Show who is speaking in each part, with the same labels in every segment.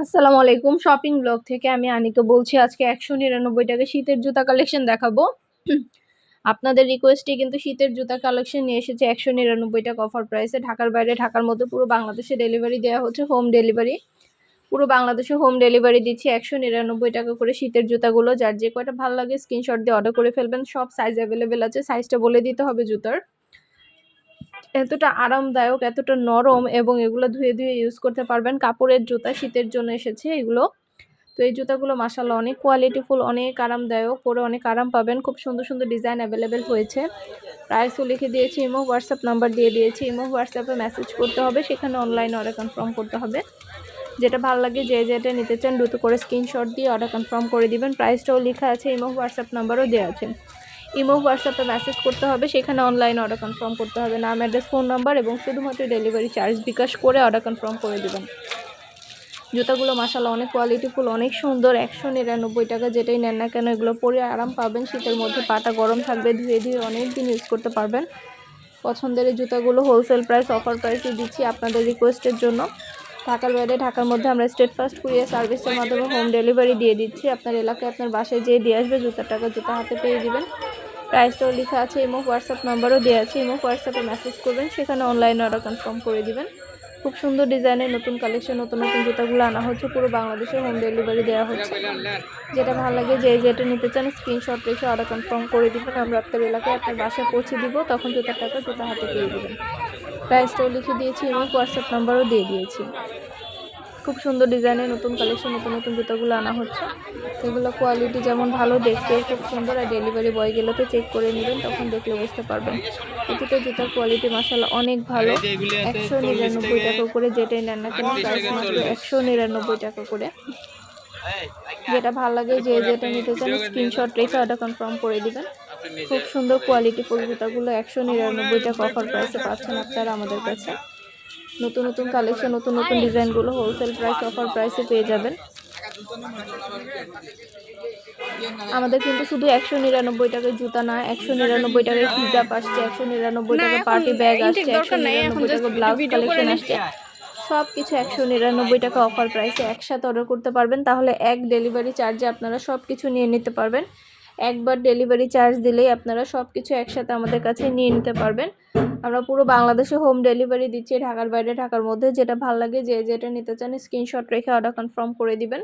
Speaker 1: আসসালামু আলাইকুম। Shopping blog থেকে আমি আনিকা বলছি, আজকে একশো নিরানব্বই টাকা শীতের জুতা কালেকশন দেখাবো। আপনাদের রিকোয়েস্টে কিন্তু শীতের জুতা কালেকশন নিয়ে এসেছে একশো নিরানব্বই টাকা অফার প্রাইসে ঢাকার বাইরে, ঢাকার মধ্যে পুরো বাংলাদেশে ডেলিভারি দেওয়া হচ্ছে হোম ডেলিভারি পুরো বাংলাদেশে হোম ডেলিভারি দিচ্ছি একশো নিরানব্বই টাকা করে শীতের জুতাগুলো। যার যে কয়টা ভালো লাগে স্ক্রিনশট দিয়ে অর্ডার করে ফেলবেন। সব সাইজ অ্যাভেলেবেল আছে। সাইজটা বলে দিতে হবে জুতার। এতটা আরামদায়ক, এতটা নরম এবং এগুলো ধুয়ে ধুয়ে ইউজ করতে পারবেন। কাপড়ের জুতা শীতের জন্য এসেছে এগুলো। তো এই জুতাগুলো মাসাল্লাহ অনেক কোয়ালিটিফুল অনেক আরামদায়ক, পরে অনেক আরাম পাবেন। খুব সুন্দর সুন্দর ডিজাইন অ্যাভেলেবেল হয়েছে। প্রাইসও লিখে দিয়েছি ইমো হোয়াটসঅ্যাপ নাম্বার দিয়ে দিয়েছি। ইমো হোয়াটসঅ্যাপে মেসেজ করতে হবে, সেখানে অনলাইনে অর্ডার কনফার্ম করতে হবে। যেটা ভালো লাগে, যে যেটা নিতে চান দ্রুত করে স্ক্রিনশট দিয়ে অর্ডার কনফার্ম করে দিবেন। প্রাইসটাও লেখা আছে ইমো হোয়াটসঅ্যাপ নাম্বারও দেওয়া আছে। ইমো, হোয়াটসঅ্যাপে মেসেজ করতে হবে, সেখানে অনলাইন অর্ডার কনফার্ম করতে হবে। নাম অ্যাড্রেস ফোন নাম্বার এবং শুধুমাত্র ডেলিভারি চার্জ বিকাশ করে অর্ডার কনফার্ম করে দেবেন। জুতাগুলো মাসাল্লাহ অনেক কোয়ালিটিফুল অনেক সুন্দর, একশো নিরানব্বই টাকা যেটাই নেন না কেন এগুলো পরে আরাম পাবেন। শীতের মধ্যে পাটা গরম থাকবে, ধুয়ে ধুয়ে অনেক দিন ইউজ করতে পারবেন। পছন্দের এই জুতাগুলো হোলসেল প্রাইস অফার প্রাইসে দিচ্ছি আপনাদের রিকোয়েস্টের জন্য। ঢাকার বাইরে, ঢাকার মধ্যে আমরা স্টেট ফার্স্ট কুরিয়ার সার্ভিসের মাধ্যমে হোম ডেলিভারি দিয়ে দিচ্ছি। আপনার এলাকায়, আপনার বাসায় যেয়ে দিয়ে আসবে, জুতার টাকা জুতা হাতে পেয়ে দিবেন। প্রাইসটাও লেখা আছে ইমো হোয়াটসঅ্যাপ নাম্বারও দেওয়া আছে। ইমো হোয়াটসঅ্যাপে মেসেজ করবেন, সেখানে অনলাইনে অর্ডার কনফার্ম করে দিবেন। খুব সুন্দর ডিজাইনের নতুন কালেকশন নতুন নতুন জুতাগুলো আনা হচ্ছে, পুরো বাংলাদেশে হোম ডেলিভারি দেওয়া হচ্ছে। যেটা ভালো লাগে, যে যেটা নিতে চান স্ক্রিনশট রেখে অর্ডার কনফার্ম করে দিবেন। আমরা আপনার এলাকায় আপনার বাসায় পৌঁছে দিব, তখন জুতার টাকা জুতা হাতে পেয়ে দেবেন প্রাইসটাও লিখে দিয়েছি এবং হোয়াটসঅ্যাপ নাম্বারও দিয়ে দিয়েছি। খুব সুন্দর ডিজাইনের নতুন কালেকশন নতুন নতুন জুতোগুলো আনা হচ্ছে। সেগুলো কোয়ালিটি যেমন ভালো দেখতেও খুব সুন্দর আর ডেলিভারি বয় গেলে তো চেক করে নেবেন তখন দেখলে বুঝতে পারবেন। প্রতিটা জুতার কোয়ালিটি মাসাল অনেক ভালো। একশো নিরানব্বই টাকা করে যেটাই নেন না কেন প্রাইস মাত্র একশো নিরানব্বই টাকা করে। যেটা ভালো লাগে যে যেটা নিতে চান স্ক্রিনশট রেখে অর্ডার কনফার্ম করে দিবেন। খুব সুন্দর কোয়ালিটি ফুল জুতাগুলো একশো নিরানব্বই টাকা অফার প্রাইসে পাচ্ছেন আপনারা আমাদের কাছে। নতুন নতুন কালেকশন নতুন নতুন ডিজাইনগুলো হোলসেল প্রাইস অফার প্রাইসে পেয়ে যাবেন। আমাদের কিন্তু শুধু একশো নিরানব্বই টাকার জুতা না একশো নিরানব্বই টাকায় হিজাব আসছে একশো নিরানব্বই টাকা পার্টি ব্যাগ আসছে একশো নিরানব্বই টাকা ব্লাউজ কালেকশন আসছে। সব কিছু একশো নিরানব্বই টাকা অফার প্রাইসে একসাথে অর্ডার করতে পারবেন তাহলে এক ডেলিভারি চার্জে আপনারা সব কিছু নিয়ে নিতে পারবেন। একবার ডেলিভারি চার্জ দিলেই আপনারা সব কিছু একসাথে আমাদের কাছে নিয়ে নিতে পারবেন। আমরা পুরো বাংলাদেশে হোম ডেলিভারি দিচ্ছি, ঢাকার বাইরে, ঢাকার মধ্যে। যেটা ভালো লাগে যে যেটা নিতে চান, স্ক্রিনশট রেখে অর্ডার কনফার্ম করে দিবেন।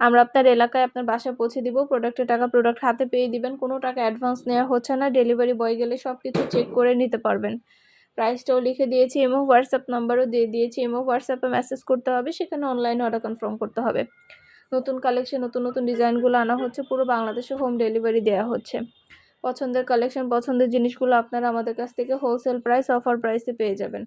Speaker 1: আমরা আপনার এলাকায় আপনার বাসায় পৌঁছে দিব প্রোডাক্টের টাকা প্রোডাক্ট হাতে পেয়ে দিবেন। কোনো টাকা অ্যাডভান্স নেওয়া হচ্ছে না ডেলিভারি বয় গেলে সব কিছু চেক করে নিতে পারবেন। প্রাইসটাও লিখে দিয়েছি এমও হোয়াটসঅ্যাপ নাম্বারও দিয়ে দিয়েছি এমও হোয়াটসঅ্যাপে মেসেজ করতে হবে, সেখানে অনলাইনে অর্ডার কনফার্ম করতে হবে। নতুন কালেকশন নতুন নতুন ডিজাইনগুলো আনা হচ্ছে, পুরো বাংলাদেশে হোম ডেলিভারি দেওয়া হচ্ছে। পছন্দের কালেকশন পছন্দের জিনিসগুলো আপনারা আমাদের কাছ থেকে হোলসেল প্রাইস অফার প্রাইসে পেয়ে যাবেন।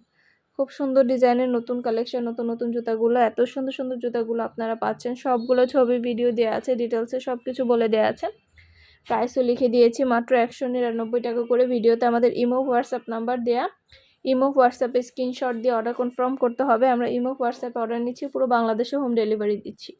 Speaker 1: খুব সুন্দর ডিজাইনের নতুন কালেকশন নতুন নতুন জুতাগুলো, এত সুন্দর সুন্দর জুতাগুলো আপনারা পাচ্ছেন। সবগুলো ছবি ভিডিও দেওয়া আছে ডিটেলসে সব কিছু বলে দেওয়া আছে। প্রাইসও লিখে দিয়েছি মাত্র একশো নিরানব্বই টাকা করে। ভিডিওতে আমাদের ইমো, হোয়াটসঅ্যাপ নাম্বার দেয়া। ইমো, হোয়াটসঅ্যাপে স্ক্রিনশট দিয়ে অর্ডার কনফার্ম করতে হবে। আমরা ইমো, হোয়াটসঅ্যাপে অর্ডার নিচ্ছি, পুরো বাংলাদেশে হোম ডেলিভারি দিচ্ছি।